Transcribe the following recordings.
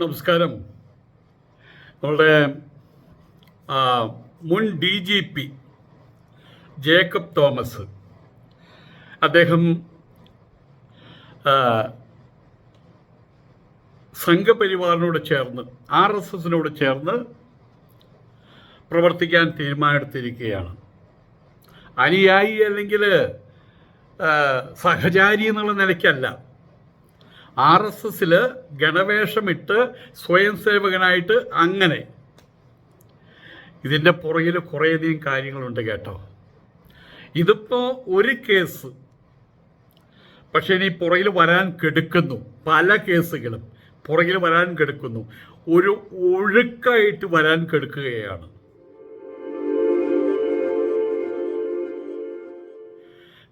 നമസ്കാരം. നമ്മളുടെ മുൻ D G P Jacob Thomas. അദ്ദേഹം സംഘപരിവാറിനോട് ചേർന്ന് ആർ എസ് എസിനോട് ചേർന്ന് പ്രവർത്തിക്കാൻ തീരുമാനമെടുത്തിരിക്കുകയാണ്. അനുയായി അല്ലെങ്കിൽ സഹചാരി എന്നുള്ള നിലയ്ക്കല്ല. ആർ എസ് എസിൽ ഗണവേഷമിട്ട് സ്വയം സേവകനായിട്ട് അങ്ങനെ. ഇതിന്റെ പുറകിൽ കുറേയധികം കാര്യങ്ങളുണ്ട് കേട്ടോ. ഇതിപ്പോൾ ഒരു കേസ്. പക്ഷെ ഇനി പുറകിൽ വരാൻ കെടുക്കുന്നു. പല കേസുകളും പുറകിൽ വരാൻ കെടുക്കുന്നു. ഒരു ഒഴുക്കായിട്ട് വരാൻ കെടുക്കുകയാണ്.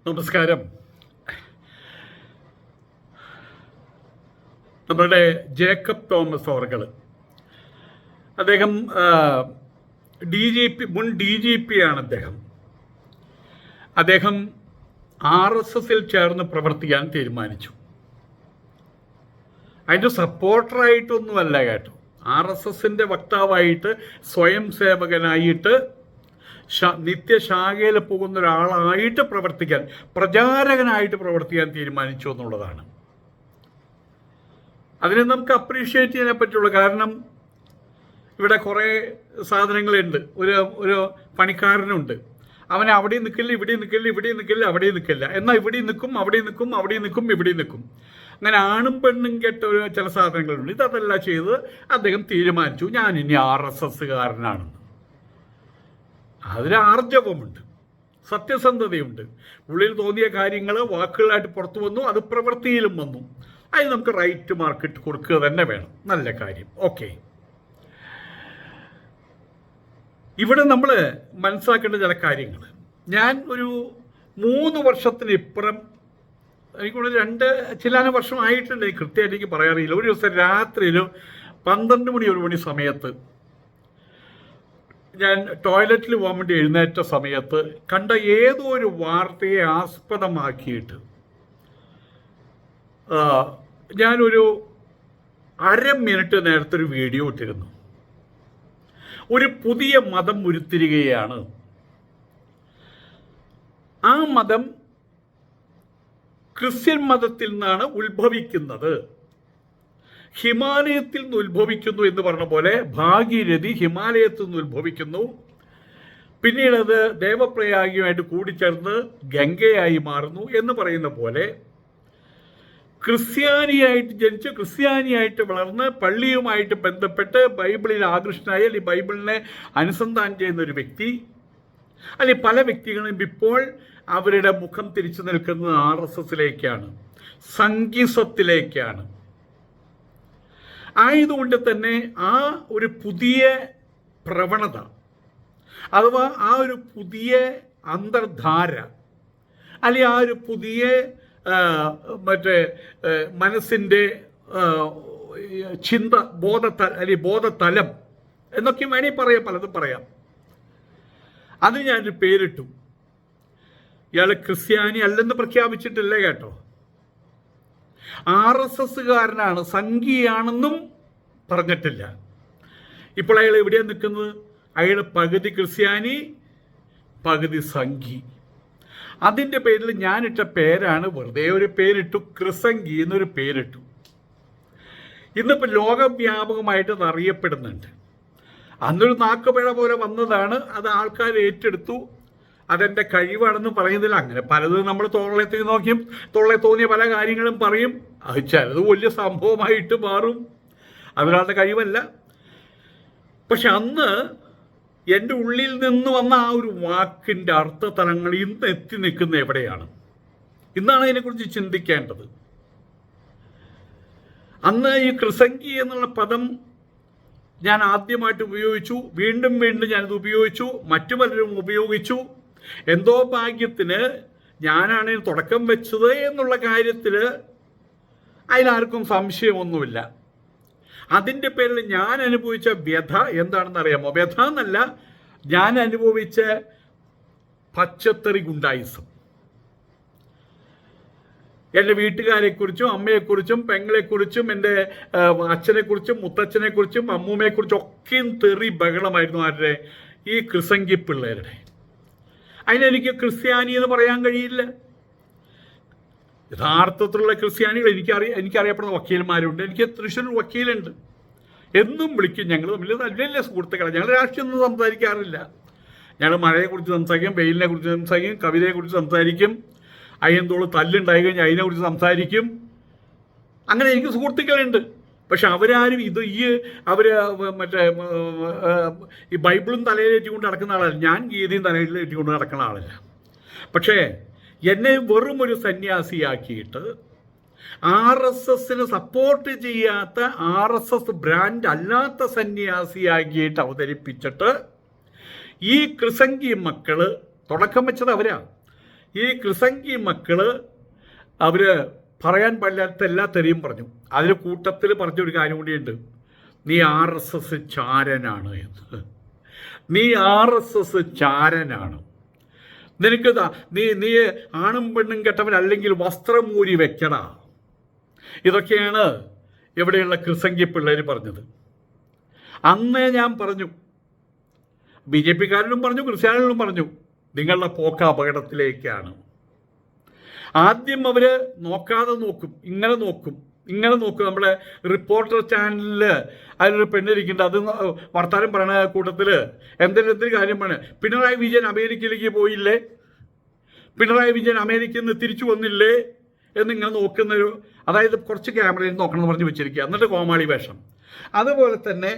നമസ്കാരം. നമ്മുടെ ജേക്കബ് തോമസ് അവർകൾ അദ്ദേഹം ഡി ജി പി മുൻ ഡി ജി പി ആണ് അദ്ദേഹം. അദ്ദേഹം ആർ എസ് എസിൽ ചേർന്ന് പ്രവർത്തിക്കാൻ തീരുമാനിച്ചു. അതിന്റെ സപ്പോർട്ടറായിട്ടൊന്നുമല്ല കേട്ടോ. ആർ എസ് എസിന്റെ വക്താവായിട്ട് സ്വയം സേവകനായിട്ട് നിത്യശാഖയിൽ പോകുന്ന ഒരാളായിട്ട് പ്രവർത്തിക്കാൻ പ്രചാരകനായിട്ട് പ്രവർത്തിക്കാൻ തീരുമാനിച്ചു എന്നുള്ളതാണ്. അതിനെ നമുക്ക് അപ്രീഷിയേറ്റ് ചെയ്യാനേ പറ്റുള്ളൂ. കാരണം ഇവിടെ കുറേ സാധനങ്ങളുണ്ട്. ഒരു ഒരു പണിക്കാരനുണ്ട്. അവൻ അവിടെ നിൽക്കില്ല ഇവിടെ നിൽക്കില്ല ഇവിടെ നിൽക്കില്ല അവിടെ നിൽക്കില്ല എന്നാൽ ഇവിടെ നിൽക്കും അവിടെ നിൽക്കും അവിടെ നിൽക്കും ഇവിടെ നിൽക്കും അങ്ങനെ ആണും പെണ്ണും കെട്ട ഒരു ചില സാധനങ്ങളുണ്ട്. ഇതെല്ലാം ചെയ്ത് അദ്ദേഹം തീരുമാനിച്ചു. ഞാൻ ഇനി ആർ എസ് എസ്സുകാരനാണെന്ന്. അതിന് ആർജവമുണ്ട്. സത്യസന്ധതയുണ്ട്. ഉള്ളിൽ തോന്നിയ കാര്യങ്ങൾ വാക്കുകളായിട്ട് പുറത്തു വന്നു അത് പ്രവൃത്തിയിലും വന്നു. അതിന് നമുക്ക് റൈറ്റ് മാർക്കറ്റ് കൊടുക്കുക തന്നെ വേണം. നല്ല കാര്യം. ഓക്കെ ഇവിടെ നമ്മൾ മനസ്സിലാക്കേണ്ട ചില കാര്യങ്ങൾ. ഞാൻ ഒരു മൂന്ന് വർഷത്തിന് ഇപ്പുറം എനിക്കൂടെ രണ്ട് ചില വർഷം ആയിട്ടുണ്ട്. എനിക്ക് കൃത്യമായിട്ട് എനിക്ക് പറയാറിയില്ല ഒരു ദിവസം രാത്രിയിൽ പന്ത്രണ്ട് മണി ഒരു മണി സമയത്ത് ഞാൻ ടോയ്ലറ്റിൽ പോകാൻ വേണ്ടി എഴുന്നേറ്റ സമയത്ത് കണ്ട ഏതോ ഒരു വാർത്തയെ ആസ്പദമാക്കിയിട്ട് ഞാനൊരു അര മിനിറ്റ് നേരത്തെ ഒരു വീഡിയോ ഇട്ടിരുന്നു. ഒരു പുതിയ മതം ഉരുത്തിരികയാണ്. ആ മതം ക്രിസ്ത്യൻ മതത്തിൽ നിന്നാണ് ഉത്ഭവിക്കുന്നത്. ഹിമാലയത്തിൽ നിന്ന് ഉത്ഭവിക്കുന്നു എന്ന് പറഞ്ഞ പോലെ ഭാഗീരഥി ഹിമാലയത്തിൽ നിന്ന് ഉത്ഭവിക്കുന്നു. പിന്നീട് അത് ദേവപ്രയാഗിയുമായിട്ട് കൂടിച്ചേർന്ന് ഗംഗയായി മാറുന്നു എന്ന് പറയുന്ന പോലെ ക്രിസ്ത്യാനിയായിട്ട് ജനിച്ച് ക്രിസ്ത്യാനിയായിട്ട് വളർന്ന് പള്ളിയുമായിട്ട് ബന്ധപ്പെട്ട് ബൈബിളിൽ ആകൃഷ്ടനായ അല്ലെങ്കിൽ ബൈബിളിനെ അനുസന്ധാനം ചെയ്യുന്ന ഒരു വ്യക്തി അല്ലെങ്കിൽ പല വ്യക്തികളും ഇപ്പോൾ അവരുടെ മുഖം തിരിച്ചു നിൽക്കുന്നത് ആർ എസ് എസിലേക്കാണ് സംഗീസത്തിലേക്കാണ് ആയതുകൊണ്ട് തന്നെ ആ ഒരു പുതിയ പ്രവണത അഥവാ ആ ഒരു പുതിയ അന്തർധാര അല്ലെങ്കിൽ ആ ഒരു പുതിയ മറ്റേ മനസ്സിന്റെ ചിന്ത ബോധത അല്ലെങ്കിൽ ബോധതലം എന്നൊക്കെ വേണമെങ്കിൽ പറയാം പലതും പറയാം. അതിന് ഞാനൊരു പേരിട്ടു. ഇയാൾ ക്രിസ്ത്യാനി അല്ലെന്ന് പ്രഖ്യാപിച്ചിട്ടില്ല കേട്ടോ. ആർ എസ് എസ്സുകാരനാണ് സംഘിയാണെന്നും പറഞ്ഞിട്ടില്ല. ഇപ്പോൾ അയാൾ എവിടെയാണ് നിൽക്കുന്നത്? അയാൾ പകുതി ക്രിസ്ത്യാനി പകുതി സംഘി അതിന്റെ പേരിൽ ഞാനിട്ട പേരാണ് വെറുതെ ഒരു പേരിട്ടു ക്രിസംഗി എന്നൊരു പേരിട്ടു. ഇന്നിപ്പോൾ ലോകവ്യാപകമായിട്ട് അത് അറിയപ്പെടുന്നുണ്ട് അന്നൊരു നാക്കുപിഴ പോലെ വന്നതാണ് അത് ആൾക്കാർ ഏറ്റെടുത്തു. അതെന്റെ കഴിവാണെന്ന് പറയുന്നില്ല. അങ്ങനെ പലതും നമ്മൾ തോളത്തിൽ നോക്കിയും തോളെ തോന്നിയ പല കാര്യങ്ങളും പറയും. അത് ചിലത് വലിയ സംഭവമായിട്ട് മാറും. അതൊരാളുടെ കഴിവല്ല. പക്ഷെ അന്ന് എന്റെ ഉള്ളിൽ നിന്ന് വന്ന ആ ഒരു വാക്കിന്റെ അർത്ഥതലങ്ങൾ ഇന്ന് എത്തി നിൽക്കുന്ന എവിടെയാണ്? ഇന്നാണ് അതിനെക്കുറിച്ച് ചിന്തിക്കേണ്ടത്. അന്ന് ഈ ക്രിസംഗി എന്നുള്ള പദം ഞാൻ ആദ്യമായിട്ട് ഉപയോഗിച്ചു വീണ്ടും വീണ്ടും ഞാനിത് ഉപയോഗിച്ചു മറ്റു പലരും ഉപയോഗിച്ചു. എന്തോ ഭാഗ്യത്തിന് ഞാനാണ് തുടക്കം വെച്ചത് എന്നുള്ള കാര്യത്തിൽ അതിലാർക്കും സംശയമൊന്നുമില്ല. അതിന്റെ പേരിൽ ഞാൻ അനുഭവിച്ച വ്യഥ എന്താണെന്ന് അറിയാമോ വ്യഥ എന്നല്ല ഞാൻ അനുഭവിച്ച പച്ചത്തറി ഗുണ്ടായിസം എന്റെ വീട്ടുകാരെക്കുറിച്ചും അമ്മയെക്കുറിച്ചും പെങ്ങളെക്കുറിച്ചും എന്റെ അച്ഛനെക്കുറിച്ചും മുത്തച്ഛനെക്കുറിച്ചും അമ്മൂമ്മയെക്കുറിച്ചും ഒക്കെയും തെറി ബഹളമായിരുന്നു ആരുടെ? ഈ ക്രിസംഗി പിള്ളേരുടെ. അതിനെനിക്ക് ക്രിസ്ത്യാനി എന്ന് പറയാൻ കഴിയില്ല. യഥാർത്ഥത്തിലുള്ള ക്രിസ്ത്യാനികൾ എനിക്കറിയ എനിക്കറിയപ്പെടുന്ന വക്കീലന്മാരുണ്ട്. എനിക്ക് തൃശ്ശൂർ വക്കീലുണ്ട്. എന്നും വിളിക്കും. ഞങ്ങൾ തമ്മിൽ നല്ല സുഹൃത്തുക്കളെ. ഞങ്ങൾ രാഷ്ട്രീയമൊന്നും സംസാരിക്കാറില്ല. ഞങ്ങൾ മഴയെക്കുറിച്ച് സംസാരിക്കും വെയിലിനെ കുറിച്ച് സംസാരിക്കും കവിതയെക്കുറിച്ച് സംസാരിക്കും. അയ്യന്തോളം തല്ലുണ്ടായി കഴിഞ്ഞാൽ അതിനെക്കുറിച്ച് സംസാരിക്കും. അങ്ങനെ എനിക്ക് സുഹൃത്തുക്കളുണ്ട്. പക്ഷെ അവരാരും ഇത് ഈ അവർ മറ്റേ ഈ ബൈബിളും തലയിലേറ്റിക്കൊണ്ട് നടക്കുന്ന ആളല്ല. ഞാൻ ഗീതയും തലയിലേറ്റിക്കൊണ്ട് നടക്കുന്ന ആളല്ല. പക്ഷേ എന്നെ വെറും ഒരു സന്യാസിയാക്കിയിട്ട് ആർ എസ് എസിന് സപ്പോർട്ട് ചെയ്യാത്ത ആർ എസ് എസ് ബ്രാൻഡ് അല്ലാത്ത സന്യാസിയാക്കിയിട്ട് അവതരിപ്പിച്ചിട്ട് ഈ ക്രിസംഗി മക്കൾ തുടക്കം വെച്ചത് അവരാ. ഈ ക്രിസംഗി മക്കൾ അവർ പറയാൻ പാടില്ലാത്ത എല്ലാ തെറിയും പറഞ്ഞു. അതിന് കൂട്ടത്തിൽ പറഞ്ഞൊരു കാര്യം കൂടിയുണ്ട് നീ ആർ എസ് എസ് ചാരനാണ് എന്ന്. നീ ആർ എസ് എസ് ചാരനാണ്. നിനക്ക് നീ നീ ആണും പെണ്ണും കെട്ടവനല്ലെങ്കിൽ വസ്ത്രം മൂരി വെക്കടാ. ഇതൊക്കെയാണ് ഇവിടെയുള്ള കൃസംഗി പിള്ളേർ പറഞ്ഞത്. അന്നേ ഞാൻ പറഞ്ഞു. ബി ജെ പിക്കാരനും പറഞ്ഞു ക്രിസ്ത്യാനികളും പറഞ്ഞു നിങ്ങളുടെ പോക്ക അപകടത്തിലേക്കാണ്. ആദ്യം അവർ നോക്കാതെ നോക്കും ഇങ്ങനെ നോക്കും. ഇങ്ങനെ നോക്കുക നമ്മുടെ റിപ്പോർട്ടർ ചാനലിൽ അതിലൊരു പെണ്ണിരിക്കുന്നുണ്ട്. അത് വർത്താനം പറയണ കൂട്ടത്തിൽ എന്തെങ്കിലും എന്തൊരു കാര്യം പറയണേ? പിണറായി വിജയൻ അമേരിക്കയിലേക്ക് പോയില്ലേ? പിണറായി വിജയൻ അമേരിക്കയിൽ നിന്ന് തിരിച്ചു വന്നില്ലേ? എന്നിങ്ങനെ നോക്കുന്നൊരു അതായത് കുറച്ച് ക്യാമറയിൽ നോക്കണം എന്ന് പറഞ്ഞ് വെച്ചിരിക്കുക. എന്നിട്ട് കോമാളി വേഷം. അതുപോലെ തന്നെ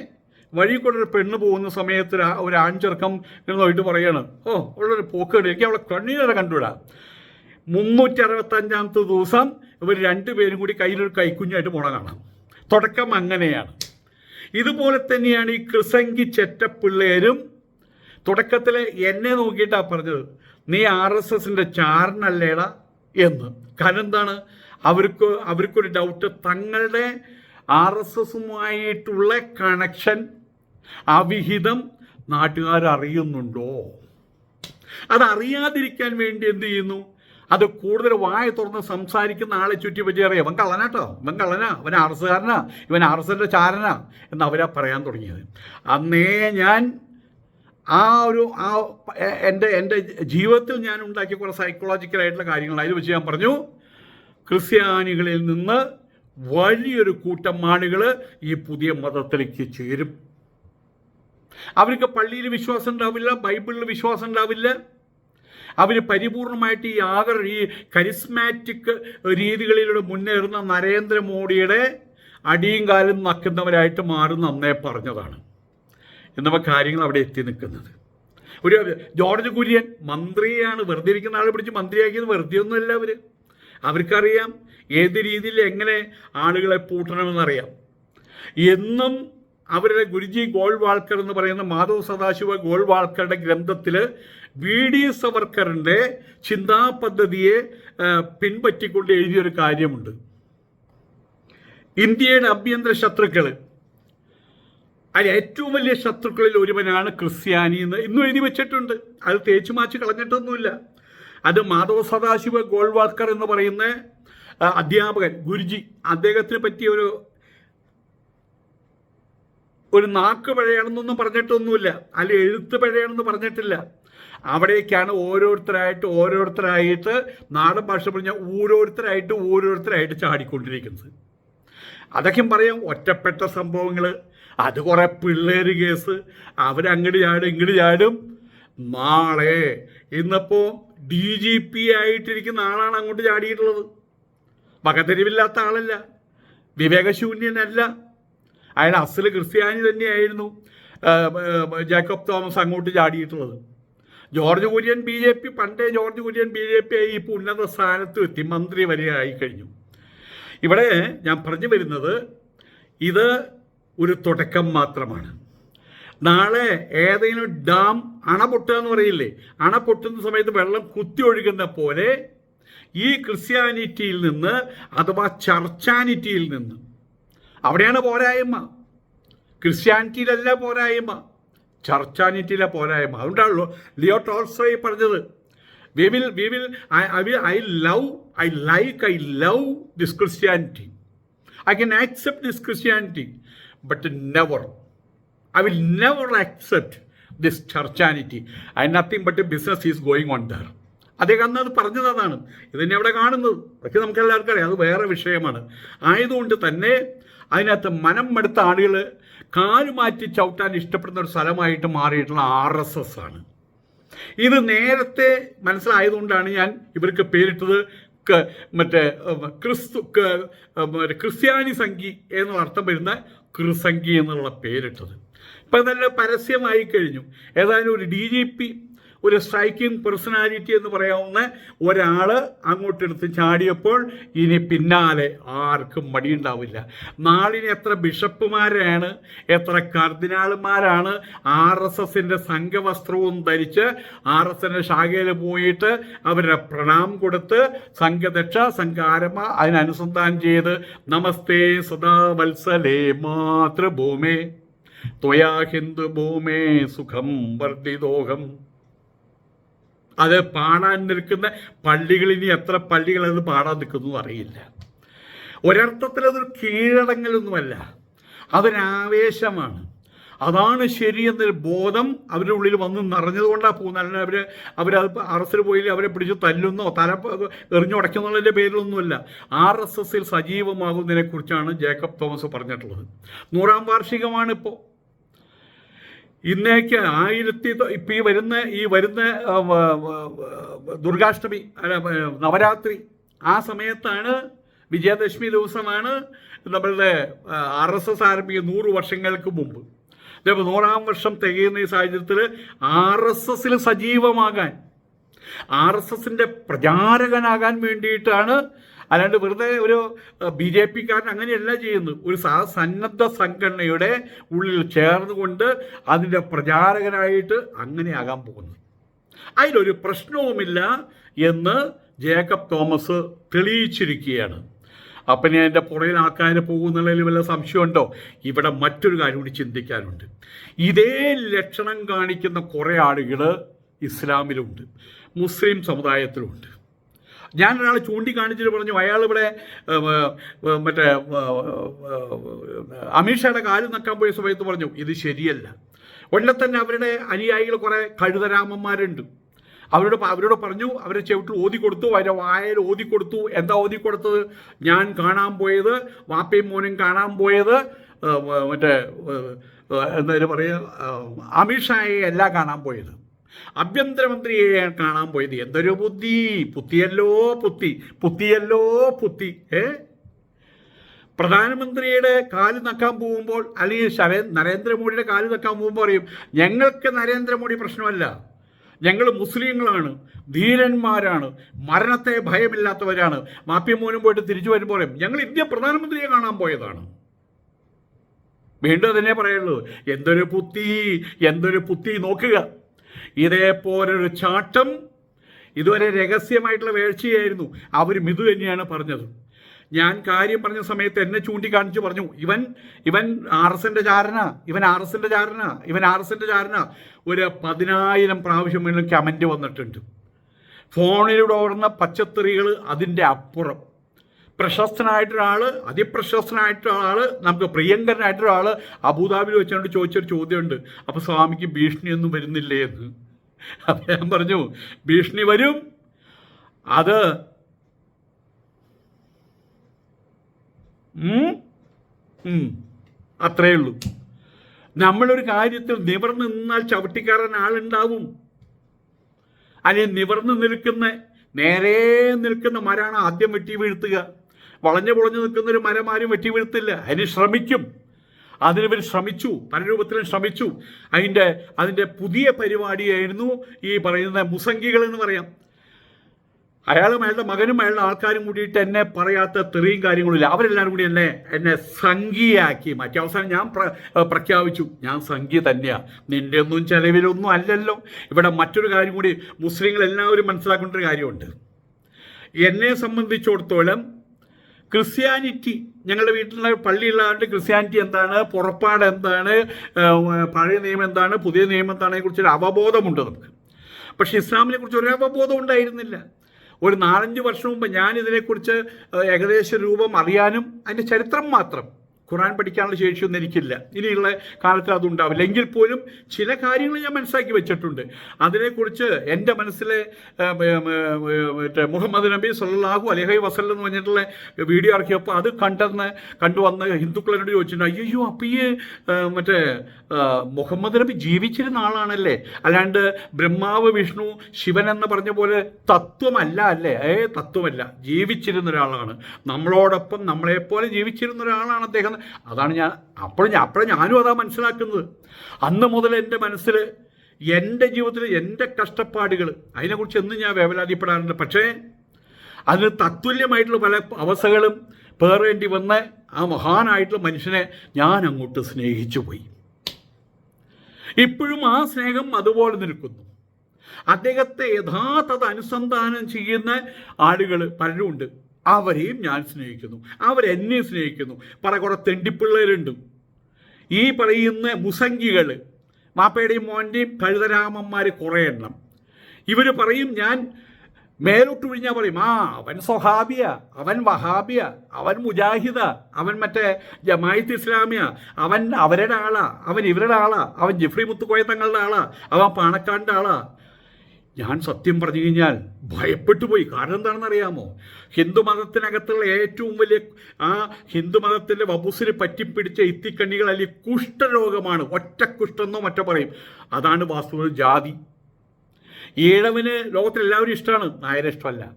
വഴി കൂടെ ഒരു പെണ്ണ് പോകുന്ന സമയത്ത് ഒരു ആൺചെറുക്കം ഇങ്ങനെ നോയിട്ട് പറയാണ്. ഓ ഉള്ളൊരു പോക്ക് എനിക്ക് അവളെ കണ്ണീരെ കണ്ടുവിടാം മുന്നൂറ്റി അറുപത്തഞ്ചാമത്തെ ദിവസം ഇവർ രണ്ടുപേരും കൂടി കയ്യിലൊരു കൈക്കുഞ്ഞായിട്ട് പോണ കാണാം. തുടക്കം അങ്ങനെയാണ്. ഇതുപോലെ തന്നെയാണ് ഈ ക്രിസംഗി ചെറ്റപ്പിള്ളേരും തുടക്കത്തിൽ എന്നെ നോക്കിയിട്ടാണ് പറഞ്ഞത് നീ ആർ എസ് എസിന്റെ ചാരനല്ലേടാ എന്ന്. കാരണം എന്താണ്? അവർക്ക് അവർക്കൊരു ഡൗട്ട് തങ്ങളുടെ ആർ എസ് എസുമായിട്ടുള്ള കണക്ഷൻ അവിഹിതം നാട്ടുകാർ അറിയുന്നുണ്ടോ അതറിയാതിരിക്കാൻ വേണ്ടി എന്ത് ചെയ്യുന്നു? അത് കൂടുതൽ വായ തുറന്ന് സംസാരിക്കുന്ന ആളെ ചുറ്റി പറ്റി അറിയാം ഇവൻ കള്ളനാട്ടോ. ഇവൻ കള്ളനാ. ഇവൻ ആർ എസ്സുകാരനാ ഇവൻ എസിന്റെ ചാരനാ എന്ന് അവരാ പറയാൻ തുടങ്ങിയത്. അന്നേ ഞാൻ ആ ഒരു ആ എന്റെ എന്റെ ജീവിതത്തിൽ ഞാൻ ഉണ്ടാക്കിയ കുറേ സൈക്കോളജിക്കലായിട്ടുള്ള കാര്യങ്ങൾ അതിൽ വെച്ച് ഞാൻ പറഞ്ഞു. ക്രിസ്ത്യാനികളിൽ നിന്ന് വലിയൊരു കൂട്ടം ആളുകൾ ഈ പുതിയ മതത്തിലേക്ക് ചേരും. അവർക്ക് പള്ളിയിൽ വിശ്വാസം ഉണ്ടാവില്ല ബൈബിളിൽ വിശ്വാസം ഉണ്ടാവില്ല. അവർ പരിപൂർണമായിട്ട് ഈ ആകർ ഈ കരിസ്മാറ്റിക് രീതികളിലൂടെ മുന്നേറുന്ന നരേന്ദ്രമോദിയുടെ അടിയും കാലും നക്കുന്നവരായിട്ട് മാറുന്ന അന്നേ പറഞ്ഞതാണ്. എന്നിവ കാര്യങ്ങൾ അവിടെ എത്തി നിൽക്കുന്നത്. ഒരു ജോർജ് കുര്യൻ മന്ത്രിയാണ്. വെറുതെ ഇരിക്കുന്ന ആളെ പിടിച്ച് മന്ത്രിയാക്കിയത് വെറുതെ ഒന്നുമല്ല അവർ അവർക്കറിയാം ഏത് രീതിയിൽ എങ്ങനെ ആളുകളെ പൂട്ടണമെന്നറിയാം. എന്നും അവരുടെ ഗുരുജി ഗോൾവാൾക്കർ എന്ന് പറയുന്ന മാധവ് സദാശിവ ഗോൾവാൾക്കറുടെ ഗ്രന്ഥത്തിൽ വി ഡി സവർക്കറിന്റെ ചിന്താ പദ്ധതിയെ പിൻപറ്റിക്കൊണ്ട് എഴുതിയൊരു കാര്യമുണ്ട്. ഇന്ത്യയുടെ ആഭ്യന്തര ശത്രുക്കൾ അതിൽ ഏറ്റവും വലിയ ശത്രുക്കളിൽ ഒരുവനാണ് ക്രിസ്ത്യാനി എന്ന് ഇന്നും എഴുതി വെച്ചിട്ടുണ്ട്. അത് തേച്ചു മാച്ച് കളഞ്ഞിട്ടൊന്നുമില്ല. അത് മാധവ സദാശിവ ഗോൾവാൾക്കർ എന്ന് പറയുന്ന അധ്യാപകൻ ഗുരുജി. അദ്ദേഹത്തിനെ പറ്റിയ ഒരു ഒരു നാക്ക് പിഴയാണെന്നൊന്നും പറഞ്ഞിട്ടൊന്നുമില്ല. അല്ല എഴുത്ത് പിഴയാണെന്ന് പറഞ്ഞിട്ടില്ല. അവിടേക്കാണ് ഓരോരുത്തരായിട്ട് ഓരോരുത്തരായിട്ട് നാടൻ ഭാഷ പറഞ്ഞാൽ ഓരോരുത്തരായിട്ട് ഓരോരുത്തരായിട്ട് ചാടിക്കൊണ്ടിരിക്കുന്നത്. അതൊക്കെ പറയാം ഒറ്റപ്പെട്ട സംഭവങ്ങൾ അത് കുറേ പിള്ളേർ കേസ്. അവരങ്ങോട്ട് ചാടും ഇങ്ങോട്ട് ചാടും. നാളെ ഇന്നിപ്പോൾ ഡി ജി പി ആയിട്ടിരിക്കുന്ന ആളാണ് അങ്ങോട്ട് ചാടിയിട്ടുള്ളത്. വകതിരിവില്ലാത്ത ആളല്ല. വിവേകശൂന്യനല്ല. അയാൾ അസൽ ക്രിസ്ത്യാനി തന്നെയായിരുന്നു ജേക്കബ് തോമസ് അങ്ങോട്ട് ചാടിയിട്ടുള്ളത്. George Kurian B J P പണ്ടേ George Kurian B J P ആയി ഇപ്പോൾ ഉന്നത സ്ഥാനത്ത് എത്തി മന്ത്രി വരെ ആയിക്കഴിഞ്ഞു ഇവിടെ ഞാൻ പറഞ്ഞു വരുന്നത് ഇത് ഒരു തുടക്കം മാത്രമാണ്. നാളെ ഏതെങ്കിലും ഡാം അണ പൊട്ടുക എന്ന് പറയില്ലേ അണപൊട്ടുന്ന സമയത്ത് വെള്ളം കുത്തി ഒഴുകുന്ന പോലെ ഈ ക്രിസ്ത്യാനിറ്റിയിൽ നിന്ന് അഥവാ ചർച്ചാനിറ്റിയിൽ നിന്ന് അവിടെയാണ് പോരായ്മ. ക്രിസ്ത്യാനിറ്റിയിലല്ല പോരായ്മ. ചർച്ചാനിറ്റിയിലെ പോരായ്മ. അതുകൊണ്ടാണല്ലോ ലിയോ ടോൾസോയി പറഞ്ഞത്. We will we will I I love I like I love this Christianity I can accept this Christianity but never I will never accept this churchianity I nothing but business is going on there അദ്ദേഹം അന്ന് അത് പറഞ്ഞത് അതാണ്. ഇത് തന്നെ അവിടെ കാണുന്നത്. പക്ഷേ നമുക്ക് എല്ലാവർക്കും അറിയാം. അത് വേറെ വിഷയമാണ്. ആയതുകൊണ്ട് തന്നെ അതിനകത്ത് മനം മടുത്ത ആളുകൾ കാലുമാറ്റി ചവിട്ടാൻ ഇഷ്ടപ്പെടുന്ന ഒരു സ്ഥലമായിട്ട് മാറിയിട്ടുള്ള ആർ എസ് എസ് ആണ്. ഇത് നേരത്തെ മനസ്സിലായതുകൊണ്ടാണ് ഞാൻ ഇവർക്ക് പേരിട്ടത് മറ്റേ ക്രിസ്തു മറ്റേ ക്രിസ്ത്യാനി സംഘി എന്നുള്ള അർത്ഥം വരുന്ന ക്രിസംഖി എന്നുള്ള പേരിട്ടത്. ഇപ്പം നല്ല പരസ്യമായി കഴിഞ്ഞു. ഏതായാലും ഒരു ഡി ജി പി ഒരു സ്ട്രൈക്കിംഗ് പേഴ്സണാലിറ്റി എന്ന് പറയാവുന്ന ഒരാൾ അങ്ങോട്ടെടുത്ത് ചാടിയപ്പോൾ ഇനി പിന്നാലെ ആർക്കും മടിയുണ്ടാവില്ല. നാളിന് എത്ര ബിഷപ്പുമാരാണ് എത്ര കർദിനാളുമാരാണ് ആർ എസ് എസിന്റെ സംഘവസ്ത്രവും ധരിച്ച് ആർ എസ് എന്റെ ശാഖയിൽ പോയിട്ട് അവരുടെ പ്രണാം കൊടുത്ത് സംഘദക്ഷ സംഘാരമ അതിനനുസന്ധാനം ചെയ്ത് നമസ്തേ സദാ വത്സലേ മാതൃഭൂമേ ത്വയാ ഹിന്ദു ഭൂമേ സുഖം വർദ്ധിതോഹം. അത് പാടാൻ നിൽക്കുന്ന പള്ളികളിൽ ഇനി എത്ര പള്ളികൾ അത് പാടാൻ നിൽക്കുന്നു അറിയില്ല. ഒരർത്ഥത്തിൽ അതൊരു കീഴടങ്ങലൊന്നുമല്ല. അതൊരാവേശമാണ് അതാണ് ശരിയെന്നൊരു ബോധം അവരുടെ ഉള്ളിൽ വന്ന് നിറഞ്ഞതുകൊണ്ടാണ് പോകുന്നത്. അല്ലെങ്കിൽ അവർ അവരത് അറസ്റ്റിൽ പോയി അവരെ പിടിച്ച് തല്ലുന്നോ തല എറിഞ്ഞുടയ്ക്കുന്നുള്ളതിന്റെ പേരിലൊന്നുമല്ല. ആർ എസ് എസിൽ സജീവമാകുന്നതിനെക്കുറിച്ചാണ് ജേക്കബ് തോമസ് പറഞ്ഞിട്ടുള്ളത്. നൂറാം വാർഷികമാണിപ്പോൾ ഇന്നേക്ക് ആയിരത്തി ഇപ്പം ഈ വരുന്ന ഈ വരുന്ന ദുർഗാഷ്ടമി നവരാത്രി ആ സമയത്താണ് വിജയദശമി ദിവസമാണ് നമ്മളുടെ ആർ എസ് എസ് ആരംഭിക്കുന്ന നൂറ് വർഷങ്ങൾക്ക് മുമ്പ്. ഇതേപോലെ നൂറാം വർഷം തികയുന്ന ഈ സാഹചര്യത്തിൽ ആർ എസ് എസിൽ സജീവമാകാൻ ആർ എസ് എസിന്റെ പ്രചാരകനാകാൻ വേണ്ടിയിട്ടാണ് അല്ലാണ്ട് വെറുതെ ഒരു ബി ജെ പിക്കാരൻ അങ്ങനെയല്ല ചെയ്യുന്നു ഒരു സന്നദ്ധ സംഘടനയുടെ ഉള്ളിൽ ചേർന്നുകൊണ്ട് അതിന്റെ പ്രചാരകനായിട്ട് അങ്ങനെ അങ്ങനെയാകാൻ പോകുന്നു. അതിലൊരു പ്രശ്നവുമില്ല എന്ന് ജേക്കബ് തോമസ് തെളിയിച്ചിരിക്കുകയാണ്. അപ്പം ഞാൻ എന്റെ പുറകിൽ ആൾക്കാർ പോകുന്നുള്ളതിൽ വല്ല സംശയമുണ്ടോ? ഇവിടെ മറ്റൊരു കാര്യം കൂടി ചിന്തിക്കാനുണ്ട്. ഇതേ ലക്ഷണം കാണിക്കുന്ന കുറേ ആളുകൾ ഇസ്ലാമിലുണ്ട്. മുസ്ലിം സമുദായത്തിലുണ്ട്. ഞാൻ ഒരാൾ ചൂണ്ടിക്കാണിച്ചിട്ട് പറഞ്ഞു അയാൾ ഇവിടെ മറ്റേ അമീഷയുടെ കാലം നക്കാൻ പോയ സമയത്ത് പറഞ്ഞു ഇത് ശരിയല്ല. ഉടനെ തന്നെ അവരുടെ അനുയായികൾ കുറേ കഴുതരാമന്മാരുണ്ട്. അവരോട് അവരോട് പറഞ്ഞു അവരെ ചവിട്ടിൽ ഓതി കൊടുത്തു അവരെ വായയിൽ ഓതി കൊടുത്തു. എന്താ ഓതി കൊടുത്തത്? ഞാൻ കാണാൻ പോയത് വാപ്പയും മോനും കാണാൻ പോയത് മറ്റേ എന്താ പറയുക? അമിത്ഷായെ അല്ല കാണാൻ പോയത്. ആഭ്യന്തരമന്ത്രിയെ കാണാൻ പോയത്? എന്തൊരു ബുദ്ധി പുത്തിയല്ലോ പുത്തി. പുത്തിയല്ലോ പുത്തി. ഏ? പ്രധാനമന്ത്രിയുടെ കാൽ നക്കാൻ പോകുമ്പോൾ അല്ലെങ്കിൽ ശരേ നരേന്ദ്രമോദിയുടെ കാൽ നക്കാൻ പോകുമ്പോൾ പറയും ഞങ്ങൾക്ക് നരേന്ദ്രമോദി പ്രശ്നമല്ല. ഞങ്ങൾ മുസ്ലിങ്ങളാണ് ധീരന്മാരാണ് മരണത്തെ ഭയമില്ലാത്തവരാണ്. മാപ്പിയും മോനും പോയിട്ട് തിരിച്ചു വരുമ്പോൾ ഞങ്ങൾ ഇന്ത്യ പ്രധാനമന്ത്രിയെ കാണാൻ പോയതാണ്. വീണ്ടും അതിനെ പറയുള്ളൂ എന്തൊരു പുത്തി എന്തൊരു പുത്തി നോക്കുക. ഇതേപോലൊരു ചാട്ടം ഇതുവരെ രഹസ്യമായിട്ടുള്ള വീഴ്ചയായിരുന്നു. അവരും ഇത് തന്നെയാണ് പറഞ്ഞത്. ഞാൻ കാര്യം പറഞ്ഞ സമയത്ത് എന്നെ ചൂണ്ടിക്കാണിച്ച് പറഞ്ഞു ഇവൻ ഇവൻ ആർ എസിന്റെ ചാരന ഇവൻ ആർ എസിന്റെ ചാരന ഇവൻ ആർ എസിന്റെ ചാരന. ഒരു പതിനായിരം പ്രാവശ്യം വീണ്ടും കമന്റ് വന്നിട്ടുണ്ട്. ഫോണിലൂടെ ഓടുന്ന പച്ചത്തെറികൾ അതിന്റെ അപ്പുറം. പ്രശസ്തനായിട്ടൊരാൾ അതിപ്രശസ്തനായിട്ടൊരാൾ നമുക്ക് പ്രിയങ്കരനായിട്ടൊരാൾ അബുദാബിയിൽ വെച്ചുകൊണ്ട് ചോദിച്ചൊരു ചോദ്യമുണ്ട്. അപ്പോൾ സ്വാമിക്ക് ഭീഷണിയൊന്നും വരുന്നില്ലേ എന്ന്. അപ്പം ഞാൻ പറഞ്ഞു ഭീഷണി വരും. അത് അത്രയേ ഉള്ളൂ. നമ്മളൊരു കാര്യത്തിൽ നിവർന്ന് നിന്നാൽ ചവിട്ടിക്കാരൻ ആളുണ്ടാവും. അല്ലെങ്കിൽ നിവർന്ന് നിൽക്കുന്ന നേരെ നിൽക്കുന്ന മരാണ് ആദ്യം വെട്ടി വീഴ്ത്തുക. വളഞ്ഞു പൊളഞ്ഞു നിൽക്കുന്ന ഒരു മരം ആരും വെട്ടി വീഴ്ത്തില്ല. അതിന് ശ്രമിക്കും. അതിനവർ ശ്രമിച്ചു. പല രൂപത്തിലും ശ്രമിച്ചു. അതിന്റെ അതിന്റെ പുതിയ പരിപാടിയായിരുന്നു ഈ പറയുന്ന മുസംഗികൾ എന്ന് പറയാം. അയാളും അയാളുടെ മകനും അയാളുടെ ആൾക്കാരും കൂടിയിട്ട് എന്നെ പറയാത്ത തെറിയും കാര്യങ്ങളില്ല അവരെല്ലാവരും കൂടി എന്നെ എന്നെ സംഖ്യയാക്കി മാറ്റി. അവസാനം ഞാൻ പ്ര പ്രഖ്യാപിച്ചു. ഞാൻ സംഖ്യ തന്നെയാണ് നിന്റെ ഒന്നും ചെലവിലൊന്നും അല്ലല്ലോ. ഇവിടെ മറ്റൊരു കാര്യം കൂടി മുസ്ലിങ്ങൾ എല്ലാവരും മനസ്സിലാക്കേണ്ട ഒരു കാര്യമുണ്ട്. എന്നെ സംബന്ധിച്ചിടത്തോളം ക്രിസ്ത്യാനിറ്റി. ഞങ്ങളുടെ വീട്ടിലുള്ള പള്ളിയുള്ളതുകൊണ്ട് ക്രിസ്ത്യാനിറ്റി എന്താണ്? പുറപ്പാട് എന്താണ്? പഴയ നിയമം എന്താണ്? പുതിയ നിയമം എന്താണെ? കുറിച്ച് ഒരു അവബോധമുണ്ട് നമുക്ക്. പക്ഷേ ഇസ്ലാമിനെ കുറിച്ച് ഒരു അവബോധം ഉണ്ടായിരുന്നില്ല. ഒരു നാലഞ്ച് വർഷം മുമ്പ് ഞാൻ ഇതിനെക്കുറിച്ച് ഏകദേശ രൂപം അറിയാനും അതിന്റെ ചരിത്രം മാത്രം ഖുറാൻ പഠിക്കാനുള്ള ശേഷിയൊന്നും എനിക്കില്ല. ഇനിയുള്ള കാലത്ത് അതുണ്ടാവില്ല. എങ്കിൽ പോലും ചില കാര്യങ്ങൾ ഞാൻ മനസ്സിലാക്കി വെച്ചിട്ടുണ്ട്. അതിനെക്കുറിച്ച് എന്റെ മനസ്സിലെ മുഹമ്മദ് നബി സല്ലാഹു അലഹൈ വസല്ലം എന്ന് പറഞ്ഞിട്ടുള്ള വീഡിയോ ഇറക്കിയപ്പോൾ അത് കണ്ടെന്ന് കണ്ടുവന്ന് ഹിന്ദുക്കളോട് ചോദിച്ചിട്ടുണ്ട്. അയ്യോ അപ്പിയെ ഈ മറ്റേ മുഹമ്മദ് നബി ജീവിച്ചിരുന്ന ആളാണല്ലേ? അല്ലാണ്ട് ബ്രഹ്മാവ് വിഷ്ണു ശിവൻ എന്ന് പറഞ്ഞ പോലെ തത്വമല്ല അല്ലേ? ഏ തത്വമല്ല. ജീവിച്ചിരുന്ന ഒരാളാണ്. നമ്മളോടൊപ്പം നമ്മളെപ്പോലെ ജീവിച്ചിരുന്ന ഒരാളാണ് അദ്ദേഹം. അതാണ് ഞാൻ അപ്പോഴും അപ്പോഴും ഞാനും അതാ മനസ്സിലാക്കുന്നത്. അന്ന് മുതൽ എന്റെ മനസ്സിൽ എന്റെ ജീവിതത്തിൽ എന്റെ കഷ്ടപ്പാടുകൾ അതിനെക്കുറിച്ച് എന്നും ഞാൻ വേവലാതിപ്പെടാറുണ്ട്. പക്ഷേ അതിന് തത്തുല്യമായിട്ടുള്ള പല അവസ്ഥകളും പേറേണ്ടി വന്ന ആ മഹാനായിട്ടുള്ള മനുഷ്യനെ ഞാൻ അങ്ങോട്ട് സ്നേഹിച്ചു പോയി. ഇപ്പോഴും ആ സ്നേഹം അതുപോലെ നിൽക്കുന്നു. അദ്ദേഹത്തെ യഥാർത്ഥത അനുസന്ധാനം ചെയ്യുന്ന ആളുകൾ പലരുമുണ്ട്. അവരെയും ഞാൻ സ്നേഹിക്കുന്നു അവരെന്നെ സ്നേഹിക്കുന്നു. പല കുറെ തെണ്ടിപ്പിള്ളേരുണ്ട്. ഈ പറയുന്ന മുസംഗികൾ മാപ്പയുടെയും മോന്റെയും കഴുതരാമന്മാർ കുറേ എണ്ണം. ഇവർ പറയും ഞാൻ മേലോട്ട് വിഴിഞ്ഞാൽ പറയും ആ അവൻ സൊഹാബിയ അവൻ വഹാബിയ അവൻ മുജാഹിദ അവൻ മറ്റേ ജമായത്ത് ഇസ്ലാമിയ അവൻ അവരുടെ ആളാ അവൻ ഇവരുടെ ആളാ അവൻ ജിഫ്രി മുത്തുക്കോയ തങ്ങളുടെ ആളാ അവൻ പാണക്കാടിന്റെ ആളാ ഞാൻ സത്യം പറഞ്ഞു കഴിഞ്ഞാൽ ഭയപ്പെട്ടു പോയി കാരണം എന്താണെന്ന് അറിയാമോ ഹിന്ദു മതത്തിനകത്തുള്ള ഏറ്റവും വലിയ ആ ഹിന്ദു മതത്തിന്റെ വബുസിന് പറ്റിപ്പിടിച്ച ഇത്തിക്കണ്ണികൾ അല്ലെങ്കിൽ കുഷ്ഠരോഗമാണ്. ഒറ്റ കുഷ്ഠെന്നോ മറ്റോ പറയും. അതാണ് വാസ്തു ജാതി. ഈഴവന് ലോകത്തിൽ എല്ലാവരും ഇഷ്ടമാണ്. നായരെ ഇഷ്ടമല്ല.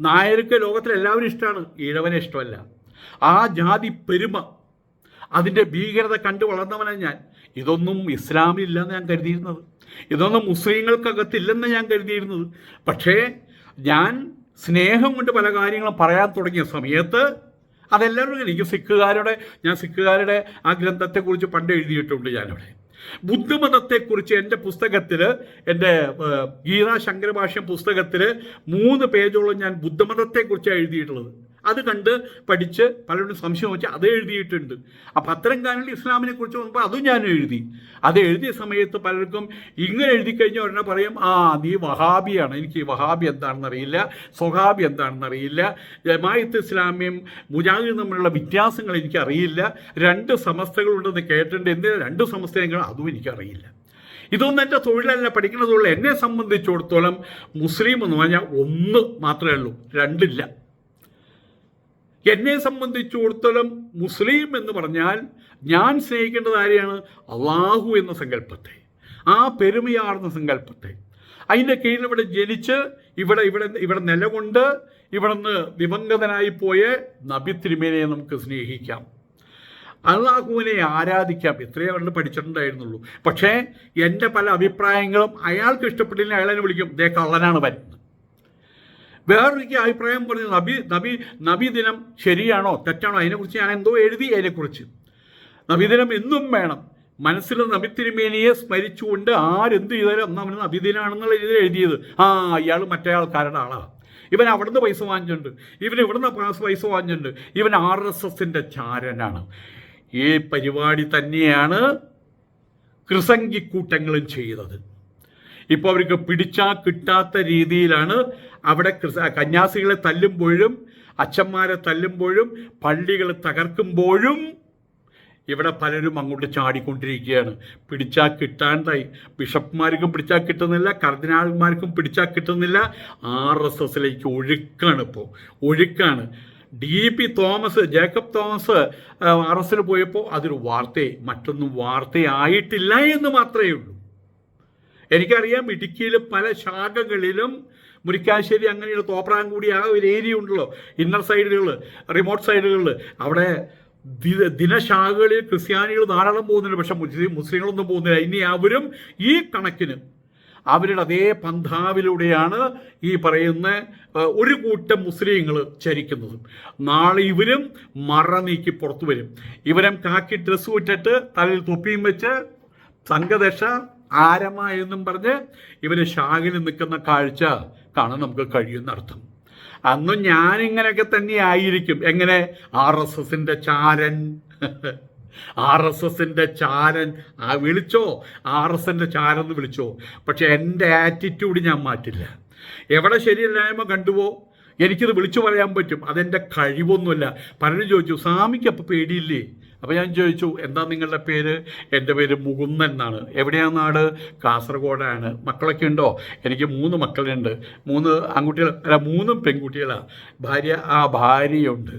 നായർക്ക് ലോകത്തിൽ എല്ലാവരും ഇഷ്ടമാണ്. ഈഴവനെ ഇഷ്ടമല്ല. ആ ജാതി പെരുമ അതിന്റെ ഭീകരത കണ്ടു വളർന്നവനാണ് ഞാൻ. ഇതൊന്നും ഇസ്ലാമിലില്ലെന്ന് ഞാൻ കരുതിയിരുന്നത്. ഇതൊന്നും മുസ്ലിങ്ങൾക്കകത്തില്ലെന്ന് ഞാൻ കരുതിയിരുന്നത്. പക്ഷേ ഞാൻ സ്നേഹം കൊണ്ട് പല കാര്യങ്ങളും പറയാൻ തുടങ്ങിയ സമയത്ത് അതെല്ലാവരും എനിക്ക് സിഖുകാരുടെ ഞാൻ സിഖുകാരുടെ ആ ഗ്രന്ഥത്തെക്കുറിച്ച് പണ്ട് എഴുതിയിട്ടുണ്ട് ഞാനവിടെ. ബുദ്ധമതത്തെക്കുറിച്ച് എന്റെ പുസ്തകത്തിൽ എന്റെ ഗീതാ ശങ്കരഭാഷ്യം പുസ്തകത്തിൽ മൂന്ന് പേജോളം ഞാൻ ബുദ്ധമതത്തെക്കുറിച്ചാണ് എഴുതിയിട്ടുള്ളത്. അത് കണ്ട് പഠിച്ച് പലരും സംശയം വെച്ച് അത് എഴുതിയിട്ടുണ്ട്. അപ്പം അത്തരം കാര്യങ്ങൾ ഇസ്ലാമിനെ കുറിച്ച് നോക്കുമ്പോൾ അതും ഞാൻ എഴുതി. അത് എഴുതിയ സമയത്ത് പലർക്കും ഇങ്ങനെ എഴുതി കഴിഞ്ഞ ഉടനെ പറയും ആ നീ വഹാബിയാണ്. എനിക്ക് വഹാബി എന്താണെന്ന് അറിയില്ല സ്വഹാബി എന്താണെന്ന് അറിയില്ല ജമായത്ത് ഇസ്ലാമിയും മുജാഹിദും തമ്മിലുള്ള വ്യത്യാസങ്ങൾ എനിക്കറിയില്ല. രണ്ട് സമസ്തകളുണ്ടെന്ന് കേട്ടിട്ടുണ്ട്. എന്തിനാ രണ്ട് സമസ്തകൾ അതും എനിക്കറിയില്ല. ഇതൊന്നും എന്റെ തൊഴിലല്ല. പഠിക്കുന്ന തൊഴിൽ എന്നെ സംബന്ധിച്ചിടത്തോളം മുസ്ലിം എന്ന് പറഞ്ഞാൽ ഒന്ന് മാത്രമേ ഉള്ളൂ. രണ്ടില്ല. എന്നെ സംബന്ധിച്ചിടത്തോളം മുസ്ലിം എന്ന് പറഞ്ഞാൽ ഞാൻ സ്നേഹിക്കേണ്ടത് ആരെയാണ്? അള്ളാഹു എന്ന സങ്കല്പത്തെ. ആ പെരുമയാർന്ന സങ്കല്പത്തെ. അതിന്റെ കീഴിൽ ഇവിടെ ജനിച്ച് ഇവിടെ ഇവിടെ ഇവിടെ നിലകൊണ്ട് ഇവിടെ നിന്ന് ദിവംഗതനായി പോയ നബി തിരുമേനെ നമുക്ക് സ്നേഹിക്കാം. അള്ളാഹുവിനെ ആരാധിക്കാം. ഇത്രയേ അവരുടെ പഠിച്ചിട്ടുണ്ടായിരുന്നുള്ളൂ. പക്ഷേ എന്റെ പല അഭിപ്രായങ്ങളും അയാൾക്ക് ഇഷ്ടപ്പെട്ടില്ലെങ്കിൽ അയാളെ വിളിക്കും. ദേ കള്ളനാണ് വരുന്നത് വേറൊരിക്കൽ അഭിപ്രായം പറഞ്ഞു നബി നബി ദിനം ശരിയാണോ തെറ്റാണോ? അതിനെക്കുറിച്ച് ഞാൻ എന്തോ എഴുതി അതിനെക്കുറിച്ച്. നബിദിനം എന്നും വേണം. മനസ്സിൽ നബി തിരുമേനിയെ സ്മരിച്ചുകൊണ്ട് ആരെന്ത് ചെയ്താലും അന്ന് അവന് നബിദിനാണെന്നുള്ള രീതിയിൽ എഴുതിയത്. ആ അയാൾ മറ്റേ ആൾക്കാരുടെ ആളാണ് ഇവൻ അവിടുന്ന് പൈസ വാങ്ങിച്ചിട്ടുണ്ട്. ഇവൻ ഇവിടുന്ന് പാസ് പൈസ വാങ്ങിച്ചിട്ടുണ്ട്. ഇവൻ ആർ എസ് എസിന്റെ ചാരനാണ്. ഈ പരിപാടി തന്നെയാണ് കൃസംഗിക്കൂട്ടങ്ങളും ചെയ്തത്. ഇപ്പോൾ അവർക്ക് പിടിച്ചാൽ കിട്ടാത്ത രീതിയിലാണ് അവിടെ കന്യാസികളെ തല്ലുമ്പോഴും അച്ഛന്മാരെ തല്ലുമ്പോഴും പള്ളികൾ തകർക്കുമ്പോഴും ഇവിടെ പലരും അങ്ങോട്ട് ചാടിക്കൊണ്ടിരിക്കുകയാണ്. പിടിച്ചാൽ കിട്ടാണ്ടായി ബിഷപ്പ്മാർക്കും പിടിച്ചാൽ കിട്ടുന്നില്ല കർദിനാൾമാർക്കും പിടിച്ചാൽ കിട്ടുന്നില്ല. ആർ എസ് എസിലേക്ക് ഒഴുക്കാണ് ഇപ്പോൾ ഒഴുക്കാണ്. D P Thomas Jacob Thomas R എസിൽ പോയപ്പോൾ അതൊരു വാർത്തയെ മറ്റൊന്നും വാർത്തയായിട്ടില്ല എന്ന് മാത്രമേ ഉള്ളൂ. എനിക്കറിയാം ഇടുക്കിയിൽ പല ശാഖകളിലും മുരിക്കാശ്ശേരി അങ്ങനെയുള്ള തോപ്രാങ്കൂടി ആ ഒരു ഏരിയ ഉണ്ടല്ലോ ഇന്നർ സൈഡുകൾ റിമോട്ട് സൈഡുകളിൽ അവിടെ ദിനശാഖകളിൽ ക്രിസ്ത്യാനികൾ ധാരാളം പോകുന്നുണ്ട് പക്ഷെ മുസ്ലിം മുസ്ലിങ്ങളൊന്നും പോകുന്നില്ല. ഇനി അവരും ഈ കണക്കിന് അവരുടെ അതേ പന്ഥാവിലൂടെയാണ് ഈ പറയുന്ന ഒരു കൂട്ടം മുസ്ലിങ്ങൾ ചരിക്കുന്നത്. നാളെ ഇവരും മറ നീക്കി പുറത്തു വരും. ഇവരും കാക്കി ഡ്രസ്സ് വിട്ടിട്ട് തലയിൽ തൊപ്പിയും വെച്ച് സംഘദശ ആരമ എന്നും പറഞ്ഞ് ഇവർ ശാഖിൽ നിൽക്കുന്ന കാഴ്ച കാണാൻ നമുക്ക് കഴിയുന്ന അർത്ഥം. അന്നും ഞാനിങ്ങനെയൊക്കെ തന്നെ ആയിരിക്കും. എങ്ങനെ? ആർ എസ് എസിന്റെ ചാരൻ. ആർ എസ് എസിന്റെ ചാരൻ. ആ വിളിച്ചോ? ആർ എസ് എന്റെ ചാരൻ എന്ന് വിളിച്ചോ? പക്ഷെ എന്റെ ആറ്റിറ്റ്യൂഡ് ഞാൻ മാറ്റില്ല. എവിടെ ശരിയല്ലായ്മ കണ്ടുവോ? എനിക്കിത് വിളിച്ചു പറയാൻ പറ്റും. അതെന്റെ കഴിവൊന്നുമല്ല. പലരും ചോദിച്ചു സ്വാമിക്ക് അപ്പോൾ പേടിയില്ലേ? അപ്പോൾ ഞാൻ ചോദിച്ചു എന്താ നിങ്ങളുടെ പേര്? എന്റെ പേര് മുകുന്ദൻ എന്നാണ്. എവിടെയാണ് നാട്? കാസർഗോഡാണ്. മക്കളൊക്കെ ഉണ്ടോ? എനിക്ക് മൂന്ന് മക്കളുണ്ട്. മൂന്ന് ആൺകുട്ടികൾ അല്ല മൂന്നും പെൺകുട്ടികളാണ് ഭാര്യ ആ ഭാര്യയുണ്ട്.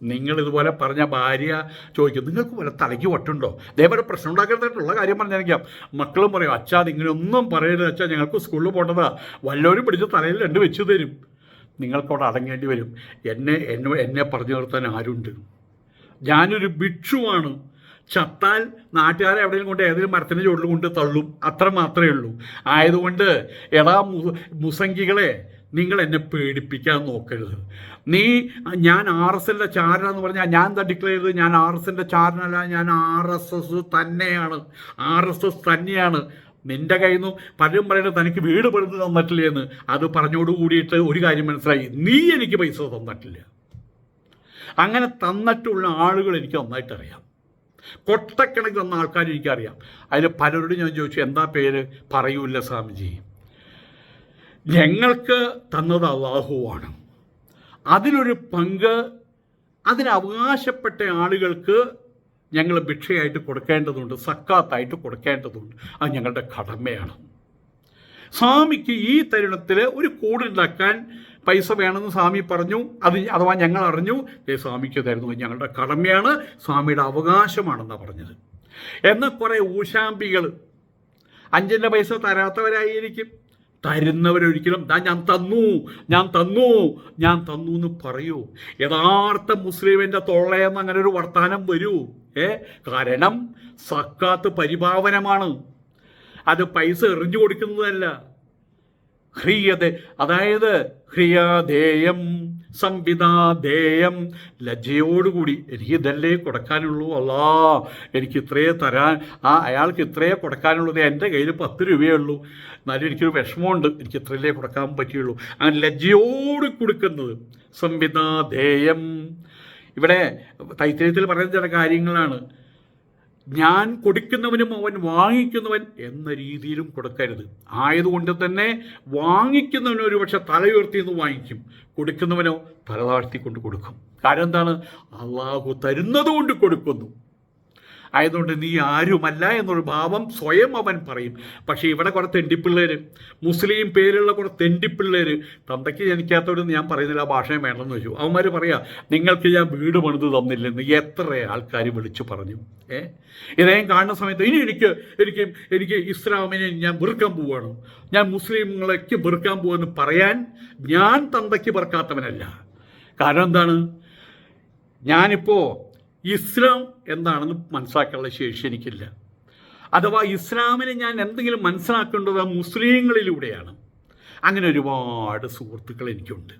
നിങ്ങൾ ഇതുപോലെ പറഞ്ഞ ഭാര്യ ചോദിക്കും നിങ്ങൾക്ക് പോലെ തലയ്ക്ക് വട്ടുണ്ടോ? ദയവായിട്ട് പ്രശ്നം ഉണ്ടാക്കരുതായിട്ടുള്ള കാര്യം പറഞ്ഞിരിക്കാം മക്കളും പറയും അച്ഛാ നിങ്ങളൊന്നും പറയരുത് അച്ഛാ ഞങ്ങൾക്ക് സ്കൂളിൽ പോകേണ്ടതാ. വല്ലവരും പിടിച്ച് തലയിൽ രണ്ട് വെച്ച് തരും. നിങ്ങൾക്കവിടെ അടങ്ങേണ്ടി വരും. എന്നെ എന്നെ എന്നെ പറഞ്ഞു നിർത്താൻ ആരുണ്ട്? ഞാനൊരു ഭിക്ഷുവാണ്. ചത്താൽ നാട്ടുകാരെ എവിടെയും കൊണ്ട് ഏതെങ്കിലും മരത്തിന്റെ ചുവട്ടിൽ കൊണ്ട് തള്ളും. അത്ര മാത്രമേ ഉള്ളൂ. ആയതുകൊണ്ട് എടാ മുസംഗികളെ നിങ്ങൾ എന്നെ പേടിപ്പിക്കാൻ നോക്കരുത്. നീ ഞാൻ ആർ എസ് എല്ലിന്റെ ചാരനെന്ന് പറഞ്ഞാൽ ഞാൻ എന്താ ഡിക്ലെയർ ചെയ്തത്? ഞാൻ ആർ എസ് എല്ലിന്റെ ചാരനല്ല ഞാൻ ആർ എസ് എസ് തന്നെയാണ്. ആർ എസ് എസ് തന്നെയാണ്. നിന്റെ കയ്യിൽ നിന്നും പലരും പറയുന്നത് തനിക്ക് വീട് പണിത് തന്നിട്ടില്ലേ എന്ന്. അത് പറഞ്ഞോടുകൂടിയിട്ട് ഒരു കാര്യം മനസ്സിലായി. നീ എനിക്ക് പൈസ തന്നിട്ടില്ല. അങ്ങനെ തന്നിട്ടുള്ള ആളുകൾ എനിക്ക് നന്നായിട്ട് അറിയാം തന്ന ആൾക്കാർ എനിക്കറിയാം. അതിൽ പലരോടും ഞാൻ ചോദിച്ചു എന്താ പേര്? പറയൂല്ല സ്വാമിജി. ഞങ്ങൾക്ക് തന്നത് അള്ളാഹുവാണ്. അതിനൊരു പങ്ക് അതിന് അവകാശപ്പെട്ട ആളുകൾക്ക് ഞങ്ങൾ ഭിക്ഷയായിട്ട് കൊടുക്കേണ്ടതുണ്ട് സക്കാത്തായിട്ട് കൊടുക്കേണ്ടതുണ്ട്. അത് ഞങ്ങളുടെ കടമയാണ്. സ്വാമിക്ക് ഈ തരുണത്തിൽ ഒരു കൂടുണ്ടാക്കാൻ പൈസ വേണമെന്ന് സ്വാമി പറഞ്ഞു. അത് അഥവാ ഞങ്ങൾ അറിഞ്ഞു ഏ സ്വാമിക്ക് തരുന്നു ഞങ്ങളുടെ കടമയാണ് സ്വാമിയുടെ അവകാശമാണെന്നാണ് പറഞ്ഞത്. എന്നാൽ കുറേ ഊശാമ്പികൾ അഞ്ചിന്റെ പൈസ തരാത്തവരായിരിക്കും. തരുന്നവരൊരിക്കലും ദാ ഞാൻ തന്നു ഞാൻ തന്നു ഞാൻ തന്നു എന്ന് പറയൂ. യഥാർത്ഥ മുസ്ലിമിന്റെ തൊള്ളയെന്ന് അങ്ങനെ ഒരു വർത്തമാനം വരൂ. ഏ കാരണം സക്കാത്ത് പരിഭാവനമാണ്. അത് പൈസ എറിഞ്ഞു കൊടുക്കുന്നതല്ല. ഹ്രീയത അതായത് ഹ്രിയാധേയം സംവിധാധേയം. ലജ്ജയോടുകൂടി എനിക്ക് ഇതല്ലേ കൊടുക്കാനുള്ളൂ? അല്ലാ എനിക്ക് ഇത്രയേ തരാൻ ആ അയാൾക്ക് ഇത്രയേ കൊടുക്കാനുള്ളത് എന്റെ കയ്യിൽ പത്ത് രൂപയേ ഉള്ളൂ എന്നാലും എനിക്കൊരു വിഷമമുണ്ട്. എനിക്ക് ഇത്രയല്ലേ കൊടുക്കാൻ പറ്റുള്ളൂ അങ്ങനെ ലജ്ജയോട് കൊടുക്കുന്നത് സംവിധാധേയം. ഇവിടെ തൈത്തര്യത്തിൽ പറയുന്ന ചില കാര്യങ്ങളാണ്. ഞാൻ കൊടുക്കുന്നവനും അവൻ വാങ്ങിക്കുന്നവൻ എന്ന രീതിയിലും കൊടുക്കരുത്. ആയതുകൊണ്ട് തന്നെ വാങ്ങിക്കുന്നവനോ ഒരു പക്ഷെ തല ഉയർത്തി നിന്ന് വാങ്ങിക്കും. കൊടുക്കുന്നവനോ തല താഴ്ത്തിക്കൊണ്ട് കൊടുക്കും. കാരണം എന്താണ്? അള്ളാഹു തരുന്നത് കൊണ്ട് കൊടുക്കുന്നു. ആയതുകൊണ്ട് നീ ആരുമല്ല എന്നൊരു ഭാവം സ്വയം അവൻ പറയും. പക്ഷേ ഇവിടെ കുറെ തെണ്ടിപ്പിള്ളേർ മുസ്ലിം പേരുള്ള കുറെ തെണ്ടിപ്പിള്ളേർ തന്തയ്ക്ക് ജനിക്കാത്തവരെന്ന് ഞാൻ പറയുന്നില്ല ഭാഷയും വേണമെന്ന് വെച്ചു അവന്മാർ പറയാ നിങ്ങൾക്ക് ഞാൻ വീട് പണിത് തന്നില്ലെന്ന് എത്ര ആൾക്കാർ വിളിച്ചു പറഞ്ഞു. ഏ? ഇതേം കാണുന്ന സമയത്ത് ഇനി എനിക്ക് എനിക്ക് എനിക്ക് ഇസ്ലാമിനെ ഞാൻ വെറുക്കാൻ പോവുകയാണ് ഞാൻ മുസ്ലിങ്ങളേക്ക് വെറുക്കാൻ പോവാന്ന് പറയാൻ ഞാൻ തന്തയ്ക്ക് വെറുക്കാത്തവനല്ല. കാരണം എന്താണ്? ഞാനിപ്പോൾ ഇസ്ലാം എന്താണെന്ന് മനസ്സിലാക്കാനുള്ള ശേഷി എനിക്കില്ല. അഥവാ ഇസ്ലാമിനെ ഞാൻ എന്തെങ്കിലും മനസ്സിലാക്കേണ്ടത് മുസ്ലിങ്ങളിലൂടെയാണ്. അങ്ങനെ ഒരുപാട് സുഹൃത്തുക്കൾ എനിക്കുണ്ട്.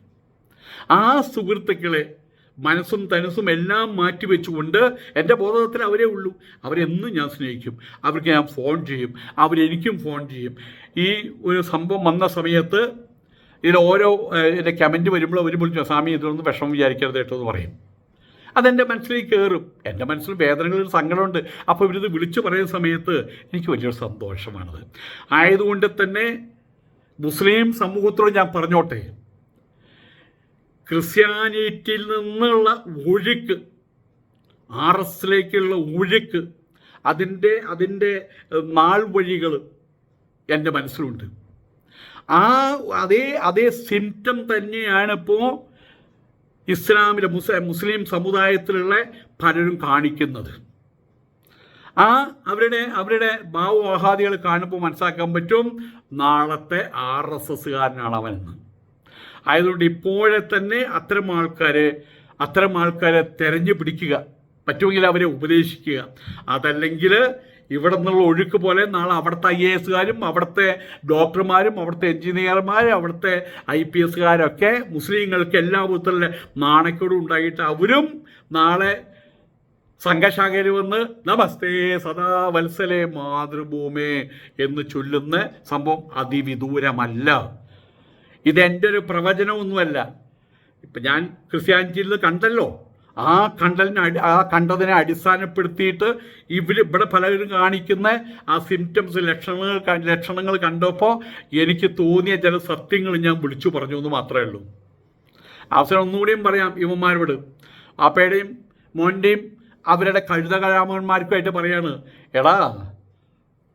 ആ സുഹൃത്തുക്കളെ മനസ്സും തനസ്സും എല്ലാം മാറ്റി വെച്ചുകൊണ്ട് എന്റെ ബോധത്തിൽ അവരേ ഉള്ളൂ. അവരെന്നും ഞാൻ സ്നേഹിക്കും. അവർക്ക് ഞാൻ ഫോൺ ചെയ്യും. അവരെനിക്കും ഫോൺ ചെയ്യും. ഈ ഒരു സംഭവം വന്ന സമയത്ത് ഇതിൽ ഓരോ എന്റെ കമന്റ് വരുമ്പോൾ അവർ വിളിച്ചു സ്വാമി ഇതിലൊന്നും വിഷമം വിചാരിക്കരുത് കേട്ടോ എന്ന് പറയും. അതെന്റെ മനസ്സിലേക്ക് കയറും. എന്റെ മനസ്സിൽ വേദനകളിൽ സങ്കടമുണ്ട്. അപ്പോൾ ഇവരിത് വിളിച്ചു പറയുന്ന സമയത്ത് എനിക്ക് വലിയൊരു സന്തോഷമാണത്. ആയതുകൊണ്ട് തന്നെ മുസ്ലിം സമൂഹത്തോട് ഞാൻ പറഞ്ഞോട്ടെ. ക്രിസ്ത്യാനിറ്റിയിൽ നിന്നുള്ള ഒഴുക്ക് ആർ എസിലേക്കുള്ള ഒഴുക്ക് അതിന്റെ അതിന്റെ നാൾ വഴികൾ എന്റെ മനസ്സിലുണ്ട്. ആ അതേ അതേ സിംറ്റം തന്നെയാണ് ഇപ്പോൾ ഇസ്ലാമിലെ മുസ് മുസ്ലിം സമുദായത്തിലുള്ള പലരും കാണിക്കുന്നത്. ആ അവരുടെ അവരുടെ ഭാവവാഹാദികൾ കാണുമ്പോൾ മനസ്സിലാക്കാൻ പറ്റും നാളത്തെ ആർ എസ് എസ്സുകാരനാണ് അവനെന്ന്. ആയതുകൊണ്ട് ഇപ്പോഴെ തന്നെ അത്തരം ആൾക്കാരെ അത്തരം ആൾക്കാരെ തെരഞ്ഞു പിടിക്കുക. പറ്റുമെങ്കിൽ അവരെ ഉപദേശിക്കുക. അതല്ലെങ്കിൽ ഇവിടെ നിന്നുള്ള ഒഴുക്ക് പോലെ നാളെ അവിടുത്തെ ഐ എ എസുകാരും അവിടുത്തെ ഡോക്ടർമാരും അവിടുത്തെ എഞ്ചിനീയർമാരും അവിടുത്തെ ഐ പി എസുകാരൊക്കെ മുസ്ലിങ്ങൾക്ക് എല്ലാ വിധത്തിലുള്ള നാണക്കേടും ഉണ്ടായിട്ട് അവരും നാളെ സംഘശാഖയിൽ വന്ന് നമസ്തേ സദാ വത്സലേ മാതൃഭൂമേ എന്ന് ചൊല്ലുന്ന സംഭവം അതിവിദൂരമല്ല. ഇതെന്റെ ഒരു പ്രവചനമൊന്നുമല്ല. ഇപ്പം ഞാൻ ക്രിസ്ത്യാനിറ്റിയിൽ കണ്ടല്ലോ. ആ കണ്ടലിനെ ആ കണ്ടതിനെ അടിസ്ഥാനപ്പെടുത്തിയിട്ട് ഇവർ ഇവിടെ പലരും കാണിക്കുന്ന ആ സിംറ്റംസ് ലക്ഷണങ്ങൾ ലക്ഷണങ്ങൾ കണ്ടപ്പോൾ എനിക്ക് തോന്നിയ ചില സത്യങ്ങൾ ഞാൻ വിളിച്ചു പറഞ്ഞു എന്ന് മാത്രമേ ഉള്ളൂ. അവസരം ഒന്നുകൂടിയും പറയാം ഇവന്മാരോട്. അപ്പയുടെയും മോന്റെയും അവരുടെ കഴുത കലാമന്മാർക്കുമായിട്ട് പറയാണ് എടാ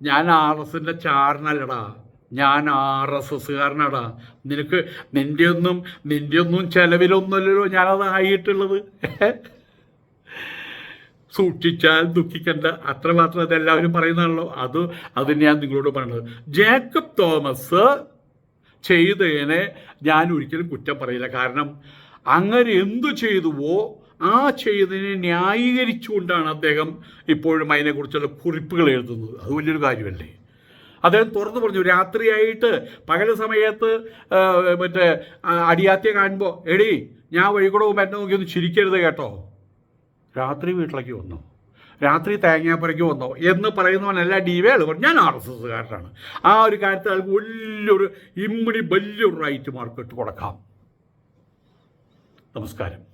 ഞാൻ ആർ എസിന്റെ ചാരനല്ലടാ. ഞാൻ ആർ എസ് എസ്സുകാരനാടാ. നിനക്ക് നിന്റെ ഒന്നും നിന്റെ ഒന്നും ചെലവിലൊന്നുമല്ലല്ലോ ഞാനത് ആയിട്ടുള്ളത് സൂക്ഷിച്ചാൽ മാത്രം അത് എല്ലാവരും പറയുന്നതാണല്ലോ. അത് അത് ഞാൻ നിങ്ങളോട് പറയുന്നത് ജേക്കബ് തോമസ് ചെയ്തതിനെ ഞാൻ ഒരിക്കലും കുറ്റം പറയില്ല. കാരണം അങ്ങനെ എന്തു ചെയ്തുവോ ആ ചെയ്തതിനെ ന്യായീകരിച്ചുകൊണ്ടാണ് അദ്ദേഹം ഇപ്പോഴും അതിനെക്കുറിച്ചുള്ള കുറിപ്പുകൾ എഴുതുന്നത്. അത് വലിയൊരു കാര്യമല്ലേ? അദ്ദേഹം തുറന്നു പറഞ്ഞു രാത്രിയായിട്ട് പകൽ സമയത്ത് മറ്റേ അടിയാത്തിയെ കാണുമ്പോൾ എടി ഞാൻ വഴികൂടെ പോകുമ്പോൾ എന്നെ നോക്കി ചിരിക്കരുത് കേട്ടോ. രാത്രി വീട്ടിലേക്ക് വന്നു. രാത്രി തേങ്ങാപ്പുരയ്ക്ക് വന്നോ. എന്ന് പറയുന്നവനല്ല ഡിവേൾ പറഞ്ഞു ഞാൻ ആർ എസ് എസ്സുകാരനാണ്. ആ ഒരു കാര്യത്തിൽ അയാൾക്ക് വലിയൊരു ഇമ്മിണി വലിയൊരു റൈറ്റ് മാർക്ക് ഇട്ട് കൊടുക്കാം. നമസ്കാരം.